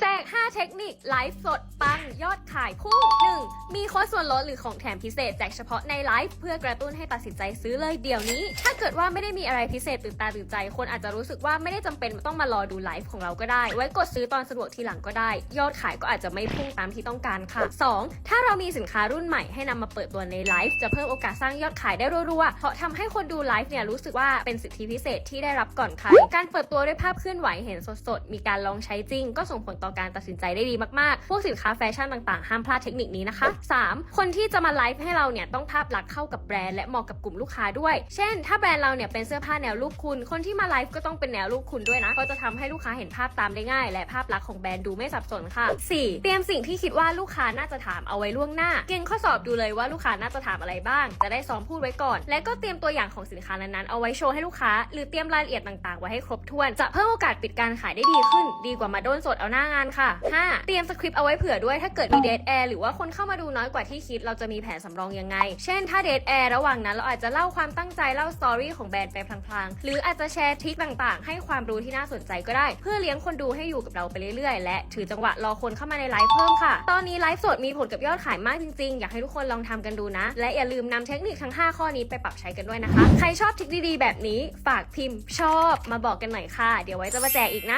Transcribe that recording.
แจก 5 เทคนิค ไลฟ์สด ปัง ยอดขายพุ่ง 1. มีโค้ดส่วนลดหรือของแถมพิเศษ แจกเฉพาะในไลฟ์เพื่อกระตุ้นให้ตัดสินใจซื้อเลยเดี๋ยวนี้ ถ้าเกิดว่าไม่ได้มีอะไรพิเศษตื่นตาตื่นใจ คนอาจจะรู้สึกว่าไม่ได้จำเป็นต้องมารอดูไลฟ์ของเราก็ได้ ไว้กดซื้อตอนสะดวกทีหลังก็ได้ ยอดขายก็อาจจะไม่พุ่งตามที่ต้องการค่ะ 2. ถ้าเรามีสินค้ารุ่นใหม่ให้นำมาเปิดตัวในไลฟ์จะเพิ่มโอกาสสร้างยอดขายได้รัวๆเพราะทำให้คนดูไลฟ์เนี่ยรู้สึกว่าเป็นสิทธิพิเศษที่ได้รับก่อนใครการเปิดตัวด้วยภาพเคลื่อนไหวเห็นสดๆมีการลองใช้จริง ก็ส่งผลต่อการตัดสินใจได้ดีมากๆ พวกสินค้าแฟชั่นต่างๆ ห้ามพลาดเทคนิคนี้นะคะ 3. คนที่จะมาไลฟ์ให้เราเนี่ยต้องภาพลักษณ์เข้ากับแบรนด์และเหมาะกับกลุ่มลูกค้าด้วย เช่น ถ้าแบรนด์เราเนี่ยเป็นเสื้อผ้าแนวลูกคุณ คนที่มาไลฟ์ก็ต้องเป็นแนวลูกคุณด้วยนะ ก็จะทำให้ลูกค้าเห็นภาพตามได้ง่าย และภาพลักษณ์ของแบรนด์ดูไม่สับสนค่ะ 4. เตรียมสิ่งที่คิดว่าลูกค้าน่าจะถามเอาไว้ล่วงหน้า เกณฑ์ข้อสอบดูเลยว่าลูกค้าน่าจะถามอะไรบ้าง จะได้ซ้อมพูดไว้ก่อน และก็เตรียมตัวอย่างของสินค้านั้นๆเอาไว้โชว์ให้ลูกค้า หรือเตรียมรายละเอียดต่างๆ ไว้ให้ครบถ้วน จะเพิ่มโอกาสปิดการขายได้ดีขึ้น ดีกว่ามาโดนสดเอาหน้างานค่ะ 5. เตรียมสคริปต์เอาไว้เผื่อด้วยถ้าเกิดมีเดทแอร์หรือว่าคนเข้ามาดูน้อยกว่าที่คิด เราจะมีแผนสำรองยังไง เช่น ถ้าเดทแอร์ระหว่างนั้นเราอาจจะเล่าความตั้งใจเล่าสตอรี่ของแบรนด์ไปพลางๆ หรืออาจจะแชร์ทริคต่างๆ ให้ความรู้ที่น่าสนใจก็ได้ เพื่อเลี้ยงคนดูให้อยู่กับเราไปเรื่อยๆ และถือจังหวะรอคนเข้ามาในไลฟ์เพิ่มค่ะ ตอนนี้ไลฟ์สดมีผลกับยอดขายมากจริงๆ อยากให้ทุกคนลองทำกันดูนะ และอย่าลืมนำเทคนิคทั้ง 5 ข้อนี้ไปปรับใช้กันด้วยนะคะ ใครชอบทริคดีๆ แบบนี้ ฝากพิมพ์ ชอบมาบอกกันหน่อยค่ะ เดี๋ยวไว้จะมาแจกอีกนะ